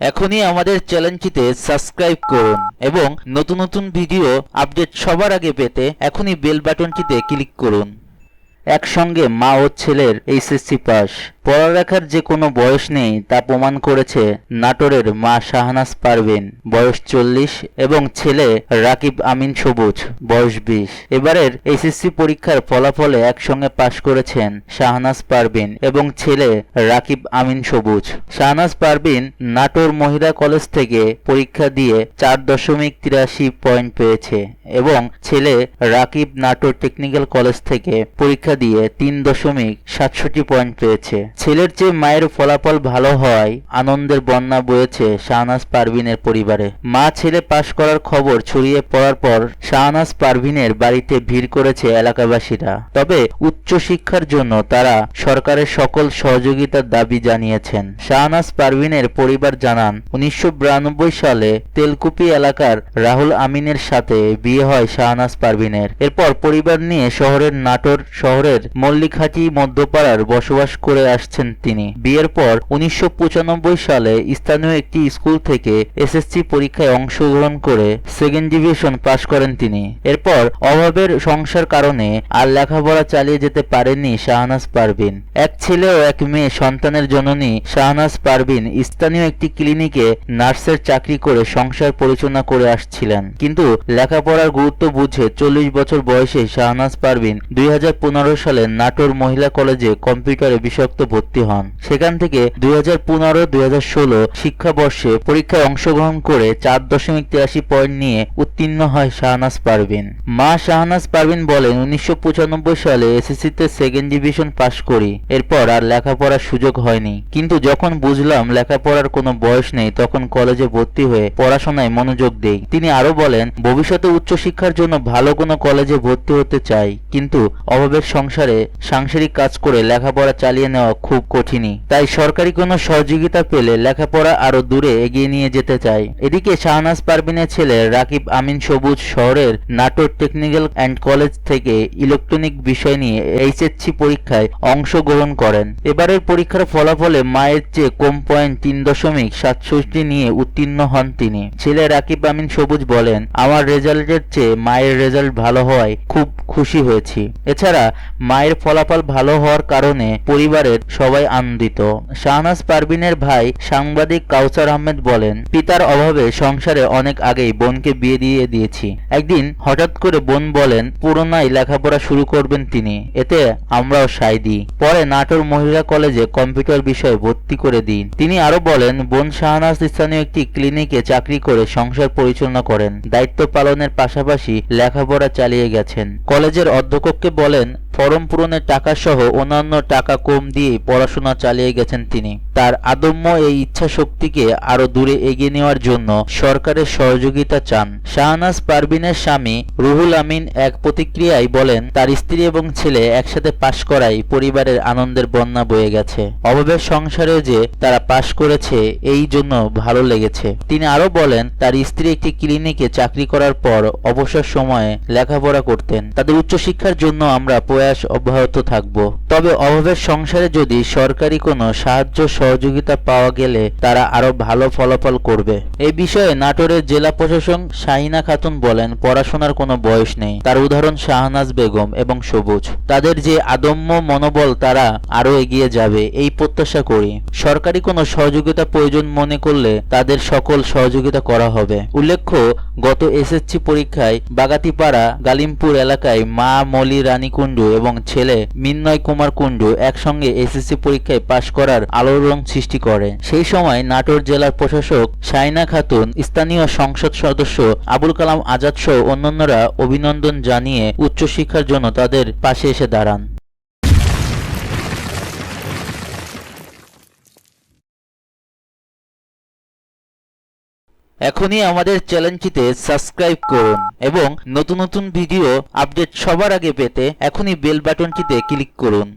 এখনই আমাদের চ্যানেলটিতে সাবস্ক্রাইব করুন এবং নতুন নতুন ভিডিও আপডেট সবার আগে পেতে এখনই বেল বাটনটিতে ক্লিক করুন। একসঙ্গে মা ও ছেলের এইচএসসি পাস। পড়ালেখার যে কোনো বয়স নেই তা প্রমাণ করেছে নাটোরের মা শাহনাজ পারভিন। বয়স চল্লিশ এবং ছেলে রাকিব আমিন সবুজ। বয়স বিশ। এবারের এসএসসি পরীক্ষার ফলাফলে একসঙ্গে পাশ করেছেন শাহনাজ পারভিন এবং ছেলে রাকিব আমিন সবুজ। শাহনাজ পারভিন নাটোর মহিলা কলেজ থেকে পরীক্ষা দিয়ে চার দশমিক তিরাশি পয়েন্ট পেয়েছে এবং ছেলে রাকিব নাটোর টেকনিক্যাল কলেজ থেকে পরীক্ষা দিয়ে তিন দশমিক সাতষট্টি পয়েন্ট পেয়েছে। ছেলের চেয়ে মায়ের ফলাফল ভালো হওয়ায় আনন্দের বন্যা বয়েছে শাহনাজ পারভিনের পরিবারে। মা ছেলে পাশ করার খবর ছড়িয়ে পড়ার পর শাহনাজ পারভিনের বাড়িতে ভিড় করেছে এলাকাবাসীরা। তবে উচ্চ শিক্ষার জন্য তারা সরকারের সকল সহযোগিতার দাবি জানিয়েছেন। শাহনাজ পারভিনের পরিবার জানান, উনিশশো বিরানব্বই সালে তেলকুপি এলাকার রাহুল আমিনের সাথে বিয়ে হয় শাহনাজ পারভিনের। এরপর পরিবার নিয়ে শহরের নাটোর শহরের মল্লিকহাটি মধ্যপাড়ার বসবাস করে আসছেন তিনি। বিয়ের পর উনিশশো পঁচানব্বই সালে স্থানীয় একটি স্কুল থেকে এসএসসি পরীক্ষায় অংশগ্রহণ করে সেকেন্ড ডিভিশন পাশ করেন তিনি। এরপর অভাবের সংসার কারণে আর লেখাপড়া চালিয়ে যেতে পারেননি শাহনাজ পারভিন। এক ছেলে ও এক মেয়ে সন্তানের জননী শাহনাজ পারভিন স্থানীয় একটি ক্লিনিকে নার্সের চাকরি করে সংসার পরিচালনা করে আসছিলেন। কিন্তু লেখাপড়ার গুরুত্ব বুঝে চল্লিশ বছর বয়সে শাহনাজ পারভিন দুই সালে নাটোর মহিলা কলেজে কম্পিউটারে বিষাক্ত ভর্তি হন। সেখান থেকে দুই হাজার পনেরো, দুই শিক্ষাবর্ষে পরীক্ষায় অংশগ্রহণ করে চার দশমিক তিরাশি পয়েন্ট নিয়ে উত্তীর্ণ হয় শাহনাজ পারভিন। মা শাহনাজ পারভিন বলেন, উনিশশো পঁচানব্বই সালে এসএসসিতে সেকেন্ড ডিভিশন পাশ করি, এরপর আর লেখাপড়ার সুযোগ হয়নি। কিন্তু যখন বুঝলাম লেখাপড়ার কোনো বয়স নেই, তখন কলেজে ভর্তি হয়ে পড়াশোনায় মনোযোগ দেই। তিনি আরও বলেন, ভবিষ্যতে উচ্চশিক্ষার জন্য ভালো কোনো কলেজে ভর্তি হতে চাই, কিন্তু অভাবের সংসারে সাংসারিক কাজ করে লেখাপড়া চালিয়ে নেওয়া খুব কঠিনই। তাই সরকারি কোনো সহযোগিতা পেলে লেখাপড়া আরও দূরে এগিয়ে নিয়ে যেতে চাই। এদিকে শাহনাজ পারভিনের ছেলে রাকিব আমিন সবুজ শহরের নাটোর টেকনিক্যাল অ্যান্ড কলেজ থেকে ইলেকট্রনিক বিষয় নিয়ে এইচএসসি পরীক্ষায় অংশগ্রহণ করেন। এবারের পরীক্ষার ফলাফলে মায়ের চেয়ে কম পয়েন্ট তিন দশমিক সাতষট্টি নিয়ে উত্তীর্ণ হন তিনি। ছেলে রাকিব আমিন সবুজ বলেন, আমার রেজাল্টের চেয়ে মায়ের রেজাল্ট ভালো হওয়ায় খুব খুশি হয়েছি। এছাড়া মায়ের ফলাফল ভালো হওয়ার কারণে পরিবারের সবাই আনন্দিত। শাহনাজ পারভিনের ভাই সাংবাদিক কাউসার আহমেদ বলেন, পিতার অভাবে সংসারে অনেক আগেই বোনকে বিয়ে দিয়ে দিয়েছি। একদিন হঠাৎ করে বোন বলেন, পুরোনাই লেখাপড়া শুরু করবেন তিনি, এতে আমরাও সাই দিই। পরে নাটোর মহিলা কলেজে কম্পিউটার বিষয়ে ভর্তি করে দিন তিনি আরও বলেন, বোন শাহনাজ স্থানীয় একটি ক্লিনিকে চাকরি করে সংসার পরিচালনা করেন। দায়িত্ব পালনের পাশাপাশি লেখাপড়া চালিয়ে গেছেন। কলেজের অধ্যক্ষকে বলেন ফরম পূরণের টাকা সহ অন্যান্য টাকা কম দিয়ে পড়াশোনা চালিয়ে গেছেন তিনি। তার আদম্য এই ইচ্ছা শক্তিকে আরও দূরে এগিয়ে নেওয়ার জন্য সরকারের সহযোগিতা চান। শাহনাজ পারভিনের স্বামী রুহুল আমিন এক প্রতিক্রিয়ায় বলেন, তার স্ত্রী এবং ছেলে একসাথে পাশ করায় পরিবারের আনন্দের বন্যা বয়ে গেছে। অভাবের সংসারে যে তারা পাশ করেছে, এই জন্য ভালো লেগেছে। তিনি আরও বলেন, তার স্ত্রী একটি ক্লিনিকে চাকরি করার পর অবসর সময়ে লেখাপড়া করতেন। তাদের উচ্চশিক্ষার জন্য আমরা প্রয়াস অব্যাহত থাকব। তবে অভাবের সংসারে যদি সরকারি কোনো সাহায্য সহযোগিতা পাওয়া গেলে তারা আরও ভালো ফলাফল করবে। এই বিষয়ে নাটোরের জেলা প্রশাসক শাহিনা খাতুন বলেন, পড়াশোনার কোনো বয়স নেই। তার উদাহরণ শাহনাজ বেগম এবং সবুজ। তাদের যে আদম্য মনোবল তারা আরও এগিয়ে যাবে, এই প্রত্যাশা করি। সরকারি কোনো সহযোগিতা প্রয়োজন মনে করলে তাদের সকল সহযোগিতা করা হবে। উল্লেখ্য, গত এসএসসি পরীক্ষায় বাগাতিপাড়া, গালিমপুর এলাকায় মা মলি রানী কুণ্ডু এবং ছেলে মিন্ময় কুমার কুণ্ডু একসঙ্গে এসএসসি পরীক্ষায় পাশ করার আলোড়ন সৃষ্টি করে। সেই সময় নাটোর জেলার প্রশাসক সাইনা খাতুন, স্থানীয় সংসদ সদস্য আবুল কালাম আজাদ সহ অন্যান্যরা অভিনন্দন জানিয়ে উচ্চশিক্ষার জন্য তাদের পাশে এসে দাঁড়ান। এখনই আমাদের চ্যানেলটিতে সাবস্ক্রাইব করুন এবং নতুন নতুন ভিডিও আপডেট সবার আগে পেতে এখনই বেল বাটনটিতে ক্লিক করুন।